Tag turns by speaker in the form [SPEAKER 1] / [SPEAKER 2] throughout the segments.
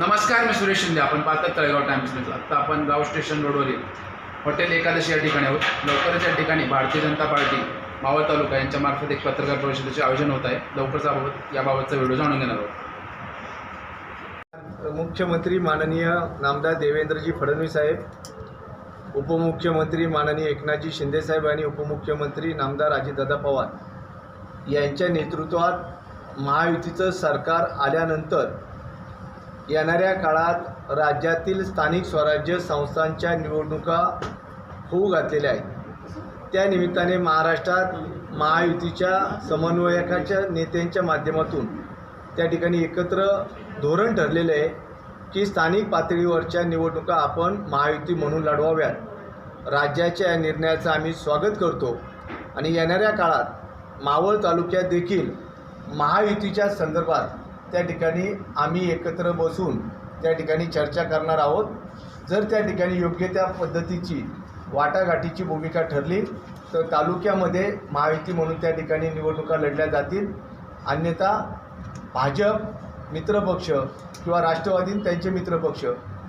[SPEAKER 1] नमस्कार मी सुरेश शिंदे. आपण पाहतात तळेगाव टाइम्स न्यूजला आता आपण गाव स्टेशन रोडवरील हॉटेल एकादशी या ठिकाणी आहोत. लवकरच या ठिकाणी भारतीय जनता पार्टी मावळ तालुका यांच्यामार्फत एक पत्रकार परिषदेचे आयोजन होत आहे. लवकरच याबाबत याबाबतचा व्हिडिओ जाणून घेणार आहोत.
[SPEAKER 2] मुख्यमंत्री माननीय नामदार देवेंद्रजी फडणवीस साहेब उपमुख्यमंत्री माननीय एकनाथजी शिंदेसाहेब आणि उपमुख्यमंत्री नामदार अजितदादा पवार यांच्या नेतृत्वात महायुतीचं सरकार आल्यानंतर येणाऱ्या काळात राज्यातील स्थानिक स्वराज्य संस्थांच्या निवडणुका होऊ घातलेल्या आहेत. त्या निमित्ताने महाराष्ट्रात महायुतीच्या समन्वयकाच्या नेत्यांच्या माध्यमातून त्या ठिकाणी एकत्र धोरण ठरलेलं आहे की स्थानिक पातळीवरच्या निवडणुका आपण महायुती म्हणून लढवाव्यात. राज्याच्या या निर्णयाचं आम्ही स्वागत करतो आणि येणाऱ्या काळात मावळ तालुक्यात देखील महायुतीच्या संदर्भात त्या ठिकाणी आम्ही एकत्र बसून त्या ठिकाणी चर्चा करणार आहोत. जर त्या ठिकाणी योग्य त्या पद्धतीची वाटाघाटीची भूमिका ठरली तर तालुक्यामध्ये महायुती म्हणून त्या ठिकाणी निवडणुका लढल्या जातील. अन्यथा भाजप मित्रपक्ष किंवा राष्ट्रवादी त्यांचे मित्रपक्ष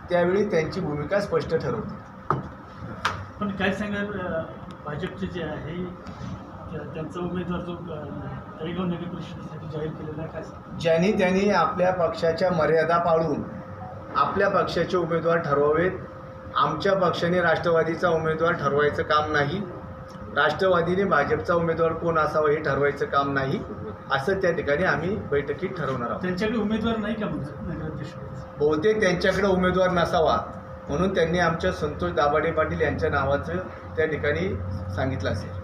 [SPEAKER 2] त्यावेळी त्यांची भूमिका स्पष्ट ठरवते
[SPEAKER 3] पण काय सांगाल भाजपचे जे आहे त्यांचा उमेदवार जो तळेगाव नगर परिषदेसाठी जाहीर केलेला आहे काय?
[SPEAKER 2] ज्यांनी त्यांनी आपल्या पक्षाच्या मर्यादा पाळून आपल्या पक्षाचे उमेदवार ठरवावेत. आमच्या पक्षाने राष्ट्रवादीचा उमेदवार ठरवायचं काम नाही. राष्ट्रवादीने भाजपचा उमेदवार कोण असावा हे ठरवायचं काम नाही. असं त्या ठिकाणी आम्ही बैठकीत ठरवणार आहोत.
[SPEAKER 3] त्यांच्याकडे उमेदवार नाही का मग नगराध्यक्ष
[SPEAKER 2] बहुतेक त्यांच्याकडे उमेदवार नसावा. म्हणून त्यांनी आमच्या संतोष दाभाडे पाटील यांच्या नावाचं त्या ठिकाणी सांगितलं असेल.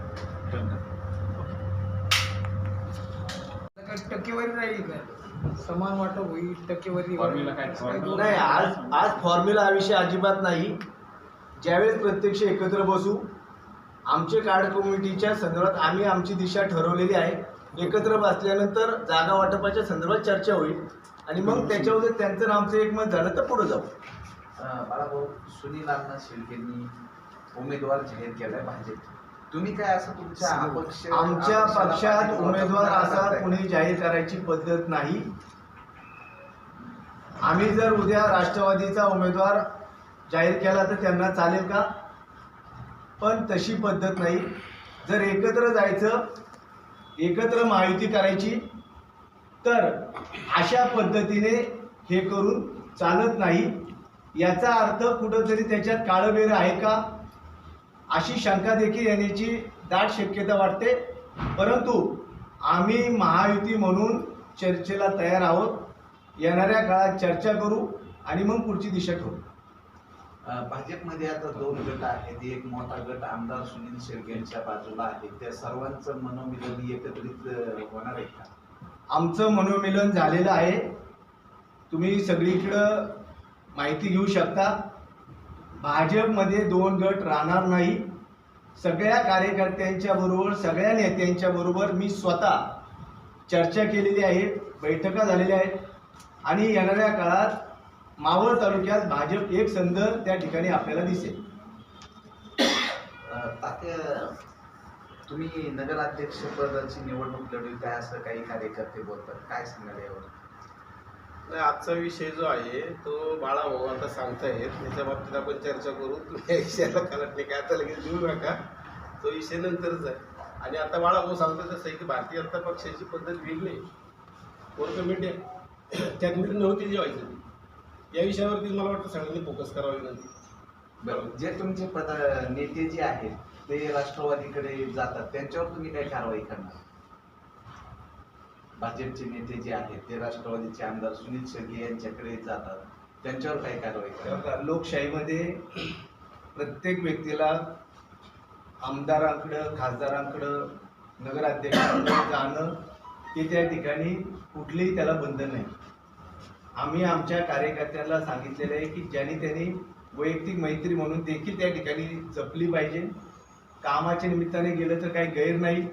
[SPEAKER 4] टक्केवारी राहील का समान वाटप होईल टक्केवारी
[SPEAKER 2] नाही आज आज फॉर्म्युला हा विषय अजिबात नाही. ज्यावेळेस प्रत्यक्ष एकत्र बसू आमचे कार्ड कमिटीच्या संदर्भात आम्ही आमची दिशा ठरवलेली आहे. एकत्र बसल्यानंतर जागा वाटपाच्या संदर्भात चर्चा होईल. आणि मग त्याच्यावर त्यांचं आमचं एकमत झालं तर पुढे जाऊ.
[SPEAKER 5] बाळाभाऊ सुनील अण्णा शेळकेंनी उमेदवार जाहीर केलाय भाजप तुम्ही काय असं तुमच्या अपक्ष
[SPEAKER 2] आमच्या पक्षात उमेदवार असा? कोणी जाहीर करायची पद्धत नाही. आम्ही जर उद्या राष्ट्रवादीचा उमेदवार जाहीर केला तर त्यांना चालेल का? पण तशी पद्धत नाही. जर एकत्र जायचं एकत्र महायुती करायची तर अशा पद्धतीने हे करून चालत नाही. याचा अर्थ कुठंतरी त्याच्यात काळबेर आहे का? अशी शंका देखील येण्याची दाट शक्यता वाटते. परंतु आम्ही महायुती म्हणून चर्चेला तयार आहोत. येणाऱ्या काळात चर्चा करू आणि मग पुढची दिशा ठरवू.
[SPEAKER 5] अं, भाजपमध्ये आता दोन गट आहेत. एक मोठा गट आमदार सुनील शेळकेंच्या बाजूला आहे. त्या सर्वांचं मनोमिलन एकत्रित होणार आहे का?
[SPEAKER 2] आमचं मनोमिलन झालेलं आहे. तुम्ही सगळीकडं माहिती घेऊ शकता. भाजपमध्ये दोन गट राहणार नाही. सगळ्या कार्यकर्त्यांच्या बरोबर सगळ्या नेत्यांच्या बरोबर मी स्वतः चर्चा केलेली आहे बैठका झालेल्या आहेत. आणि येणाऱ्या काळात मावळ तालुक्यात भाजप एक संघ त्या ठिकाणी आपल्याला दिसेल.
[SPEAKER 5] तात्या तुम्ही नगराध्यक्ष पदाची निवडणूक लढवी काय असं काही कार्यकर्ते बोलतात? काय सांगाल यावर?
[SPEAKER 6] नाही आजचा विषय जो आहे तो बाळा भाऊ आता सांगतायत. त्याच्या बाबतीत आपण चर्चा करू. तुम्ही या विषयाला नाही काय आता लगेच देऊ नका. तो विषय नंतरच आहे. आणि आता बाळा भाऊ सांगतो तसं आहे की भारतीय जनता पक्षाची पद्धत वेगळी कोर कमिटी त्यात त्या नव्हती जेवायचं ती. या विषयावरती मला वाटतं सगळ्यांनी फोकस करावा विनंती
[SPEAKER 5] बरोबर जे तुमचे पद नेते जे आहेत ते राष्ट्रवादीकडे जातात. त्यांच्यावर तुम्ही काय कारवाई करणार? भाजपचे नेते जे आहेत ते राष्ट्रवादीचे आमदार सुनील शेळके यांच्याकडे जातात. त्यांच्यावर काय कारवाई करणार
[SPEAKER 2] लोकशाहीमध्ये प्रत्येक व्यक्तीला आमदारांकडं खासदारांकडं नगराध्यक्षांकडं जाणं हे त्या ठिकाणी कुठलेही त्याला बंधन नाही. आम्ही आमच्या कार्यकर्त्यांना सांगितलेलं आहे की ज्यांनी त्यांनी वैयक्तिक मैत्री म्हणून देखील त्या ठिकाणी जपली पाहिजे. कामाच्या निमित्ताने गेलं तर काही गैर नाही.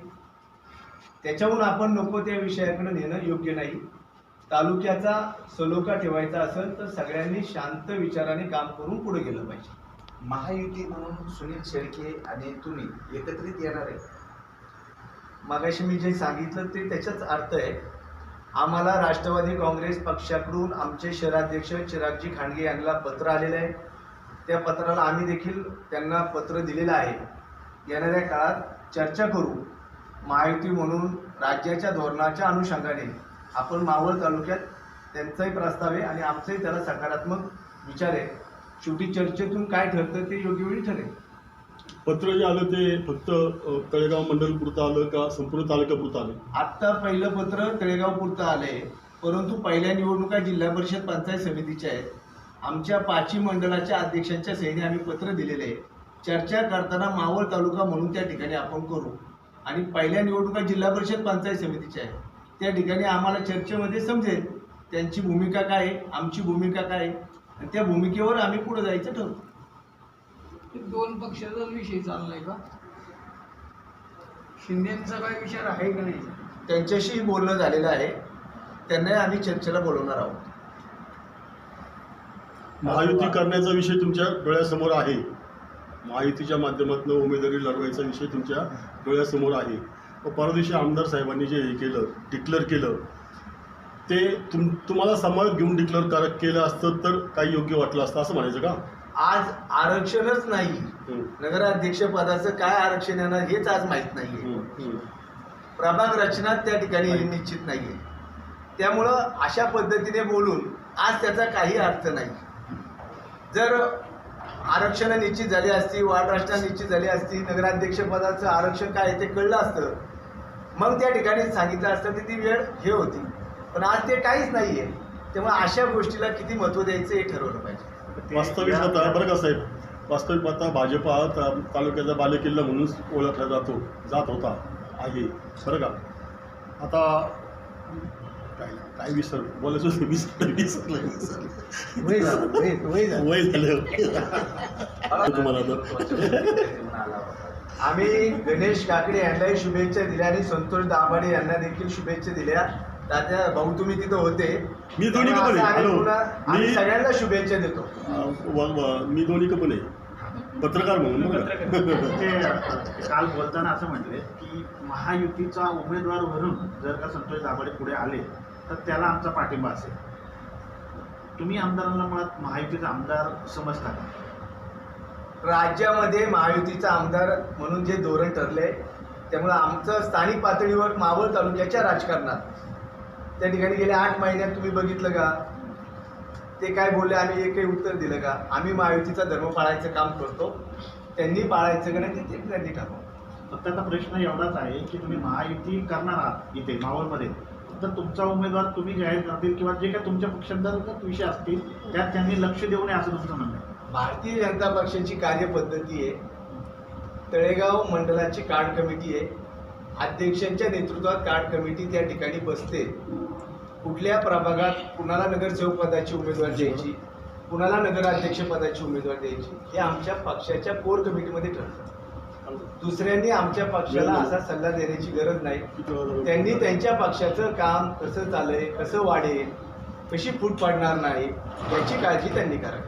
[SPEAKER 2] त्याच्याहून आपण नको त्या विषयाकडे नेणं योग्य नाही. तालुक्याचा सलोखा ठेवायचा असेल तर सगळ्यांनी शांत विचाराने काम करून पुढे गेलं पाहिजे.
[SPEAKER 5] महायुती म्हणून सुनील शेळके आणि तुम्ही एकत्रित येणार आहे.
[SPEAKER 2] मागाशी मी जे सांगितलं ते त्याचाच अर्थ आहे. आम्हाला राष्ट्रवादी काँग्रेस पक्षाकडून आमचे शहराध्यक्ष चिरागजी खांडगे यांना पत्र आलेलं आहे. त्या पत्राला आम्ही देखील त्यांना पत्र दिलेलं आहे. येणाऱ्या काळात चर्चा करू. महायुती म्हणून राज्याच्या धोरणाच्या अनुषंगाने आपण मावळ तालुक्यात त्यांचाही प्रस्ताव आहे आणि आमचाही त्याला सकारात्मक विचार आहे. शेवटी चर्चेतून काय ठरतं ते योग्य वेळी ठरेल.
[SPEAKER 7] पत्र जे आलं ते फक्त तळेगाव मंडल पुरतं आलं का संपूर्ण तालुक्यापुरतं आलं?
[SPEAKER 2] आत्ता पहिलं पत्र तळेगाव पुरतं आले परंतु पहिल्या निवडणुका जिल्हा परिषद पंचायत समितीच्या आहेत. आमच्या पाचही मंडळाच्या अध्यक्षांच्या सहीने आम्ही पत्र दिलेले आहे. चर्चा करताना मावळ तालुका म्हणून त्या ठिकाणी आपण करू. आणि पहिल्या निवडणुका जिल्हा परिषद पंचायत समितीच्या आहेत. त्या ठिकाणी आम्हाला चर्चेमध्ये समजेल त्यांची भूमिका काय आहे आमची भूमिका काय आहे. आणि त्या भूमिकेवर आम्ही पुढे जायचं ठरवू.
[SPEAKER 4] हे दोन पक्षाचा विषय चाललाय का शिंदेचा काय विचार आहे का नाही?
[SPEAKER 2] त्यांच्याशी बोलणं झालेलं आहे. त्यांनाही आम्ही चर्चेला बोलवणार आहोत.
[SPEAKER 7] महायुती करण्याचा विषय तुमच्या डोळ्यासमोर आहे. महायुतीच्या माध्यमातून उमेदवारी लढवायचा विषय तुमच्या डोळ्यासमोर आहे. व परवा दिवशी आमदार साहेबांनी जे हे केलं डिक्लेअर केलं ते तुम तुम्हाला समावेश घेऊन डिक्लेअर कर केलं असतं तर काही योग्य वाटलं असतं असं म्हणायचं का?
[SPEAKER 2] आज आरक्षणच नाही. नगराध्यक्ष पदाचं काय आरक्षण येणार हेच आज माहीत नाहीये.
[SPEAKER 7] हं, हं.
[SPEAKER 2] प्रभाग रचना त्या ठिकाणी निश्चित नाहीये. त्यामुळं अशा पद्धतीने बोलून आज त्याचा काही अर्थ नाही. जर आरक्षण निश्चित झाली असती वाढ रचना निश्चित झाली असती नगराध्यक्ष पदाचं आरक्षण काय आहे ते कळलं असतं. मग त्या ठिकाणी सांगितलं असतं की ती वेळ हे होती. पण आज ते काहीच नाहीये. तेव्हा अशा गोष्टीला किती महत्त्व द्यायचं हे ठरवलं पाहिजे.
[SPEAKER 7] वास्तविक बरं का साहेब? वास्तविक आता भाजप तालुक्याचा बालेकिल्ला म्हणून ओळखला जातो जात होता आहे. बरं का? आता काय काय विसर बोलायचं होतं, विसरलं विसरलं विसरलं.
[SPEAKER 2] वय झालं वय वय झालं.
[SPEAKER 7] वय झालं तुम्हाला आता.
[SPEAKER 2] आम्ही गणेश काकडे यांनाही शुभेच्छा दिल्या आणि संतोष दाभाडे यांना देखील शुभेच्छा दिल्या. तात्या भाऊ तुम्ही तिथं होते.
[SPEAKER 7] मी दोन्ही पण आहे. हॅलो. मी-
[SPEAKER 2] सगळ्यांना शुभेच्छा देतो.
[SPEAKER 7] अं, व- व- मी दोन्ही पण आहे. पत्रकार म्हणून बरं का?
[SPEAKER 8] ते काल बोलताना असं म्हटले की महायुतीचा उमेदवार भरून जर का संतोष दाभाडे पुढे आले तर त्याला आमचा पाठिंबा असेल. तुम्ही आमदारांना मुळात महायुतीचा आमदार समजता का?
[SPEAKER 2] राज्यामध्ये महायुतीचा आमदार म्हणून जे धोरण ठरले त्यामुळे आमचं स्थानिक पातळीवर मावळ तालुक्याच्या राजकारणात. त्या ठिकाणी गेल्या आठ महिन्यात तुम्ही बघितलं का? ते काय बोलले आम्ही एकही उत्तर दिलं का? आम्ही महायुतीचा धर्म पाळायचं काम करतो त्यांनी पाळायचं का नाही ते त्यांनी ठरवा.
[SPEAKER 8] फक्त आता प्रश्न एवढाच आहे की तुम्ही महायुती करणार आहात इथे मावळमध्ये. जर तुमचा उमेदवार तुम्ही जाहीर करतील किंवा जे काही तुमच्या पक्षांतर्गत विषय असतील त्यात त्यांनी लक्ष देऊ नये असं तुमचं म्हणणं आहे.
[SPEAKER 2] भारतीय जनता पक्षाची कार्यपद्धती आहे. तळेगाव मंडळाची कार्ड कमिटी आहे. अध्यक्षांच्या नेतृत्वात कार्ड कमिटी त्या ठिकाणी बसते. कुठल्या प्रभागात कुणाला नगरसेवक पदाची उमेदवार द्यायची? कुणाला नगराध्यक्षपदाची उमेदवार द्यायची? हे आमच्या पक्षाच्या कोर कमिटीमध्ये ठरतं. दुसऱ्यांनी आमच्या पक्षाला असा सल्ला देण्याची गरज नाही. त्यांनी त्यांच्या पक्षाचं काम कसं चाललंय कसं वाढेल कशी फूट पडणार नाही याची काळजी त्यांनी करावी.